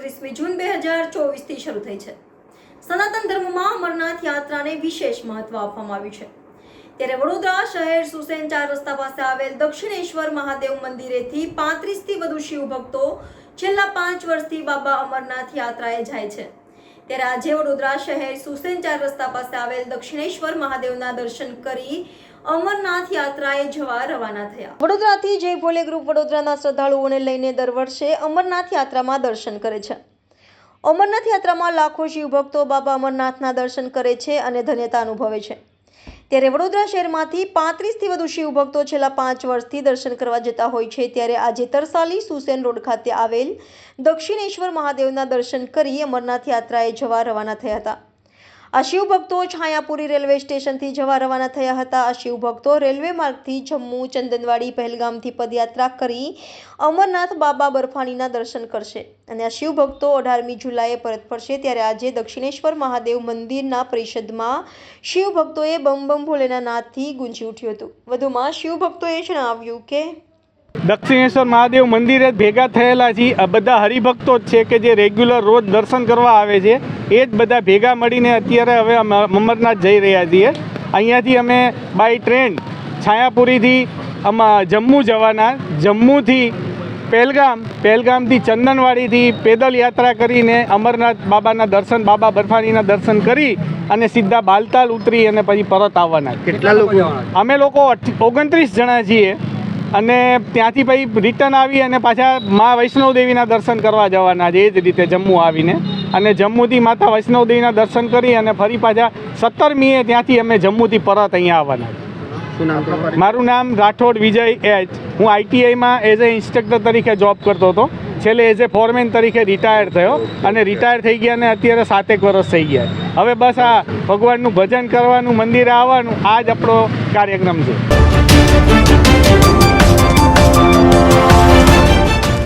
દિવસથી શરૂ થઈ છે. સનાતન ધર્મમાં અમરનાથ યાત્રાને વિશેષ મહત્વ આપવામાં આવ્યું છે. ત્યારે વડોદરા શહેર સુસેન ચાર રસ્તા પાસે આવેલ દક્ષિણેશ્વર મહાદેવ મંદિરેથી પાંત્રીસથી વધુ શિવ ભક્તો છેલ્લા પાંચ વર્ષથી બાબા અમરનાથ યાત્રાએ જાય છે. ત્યારે આજે વડોદરા શહેર સુસેન ચાર રસ્તા પાસે આવેલ દક્ષિણેશ્વર મહાદેવના દર્શન કરી અમરનાથ યાત્રાએ જવા રવાના થયા. વડોદરાથી જય ભોલે ગ્રુપ વડોદરાના શ્રદ્ધાળુઓને લઈને દર વર્ષે અમરનાથ યાત્રામાં દર્શન કરે છે. અમરનાથ યાત્રામાં લાખો શિવભક્તો બાબા અમરનાથના દર્શન કરે છે અને ધન્યતા અનુભવે છે. ત્યારે વડોદરા શહેરમાંથી પાંત્રીસથી વધુ શિવભક્તો છેલ્લા પાંચ વર્ષથી દર્શન કરવા જતા હોય છે. ત્યારે આજે તરસાલી સુસેન રોડ ખાતે આવેલ દક્ષિણેશ્વર મહાદેવના દર્શન કરી અમરનાથ યાત્રાએ જવા રવાના થયા હતા. આ શિવભક્તો છાયાપુરી રેલવે સ્ટેશનથી જવા રવાના થયા હતા. આ શિવભક્તો રેલવે માર્ગથી જમ્મુ, ચંદનવાડી, પહેલગામથી પદયાત્રા કરી અમરનાથ બાબા બર્ફાનીના દર્શન કરશે. અને આ શિવભક્તો અઢારમી જુલાઈએ પરત ફરશે ત્યારે આજે દક્ષિણેશ્વર મહાદેવ મંદિરના પરિષદમાં શિવભક્તોએ બમ બમ ભોલેના નાદથી ગુંજી ઉઠ્યું હતું. વધુમાં શિવભક્તોએ જણાવ્યું કે દક્ષિણેશ્વર મહાદેવ મંદિરે જ ભેગા થયેલા છે આ બધા હરિભક્તો જ છે કે જે રેગ્યુલર રોજ દર્શન કરવા આવે છે. એ જ બધા ભેગા મળીને અત્યારે હવે અમે અમરનાથ જઈ રહ્યા છીએ. અહીંયાથી અમે બાય ટ્રેન છાયાપુરીથી આમાં જમ્મુ જવાના. જમ્મુથી પહેલગામ પહેલગામથી ચંદનવાડીથી પેદલ યાત્રા કરીને અમરનાથ બાબાના દર્શન બાબા બર્ફાનીના દર્શન કરી અને સીધા બાલતાલ ઉતરી અને પછી પરત આવવાના. કેટલા લોકો અમે લોકો ઓગણત્રીસ જણા છીએ. અને ત્યાંથી પછી રિટર્ન આવી અને પાછા મા વૈષ્ણવ દેવીના દર્શન કરવા જવાના છે. એ જ રીતે જમ્મુ આવીને. અને જમ્મુથી માતા વૈષ્ણવ દેવીના દર્શન કરી અને ફરી પાછા સત્તરમીએ ત્યાંથી અમે જમ્મુથી પરત અહીંયા આવવાના મારું નામ રાઠોડ વિજય એચ. હું આઈટીઆઈમાં એઝ એ ઇન્સ્ટ્રક્ટર તરીકે જોબ કરતો હતો. છેલ્લે એઝ એ ફોરમેન તરીકે રિટાયર થયો અને રિટાયર થઈ ગયા અને અત્યારે સાતેક વર્ષ થઈ ગયા હવે બસ આ ભગવાનનું ભજન કરવાનું મંદિરે આવવાનું આ જ આપણો કાર્યક્રમ છે.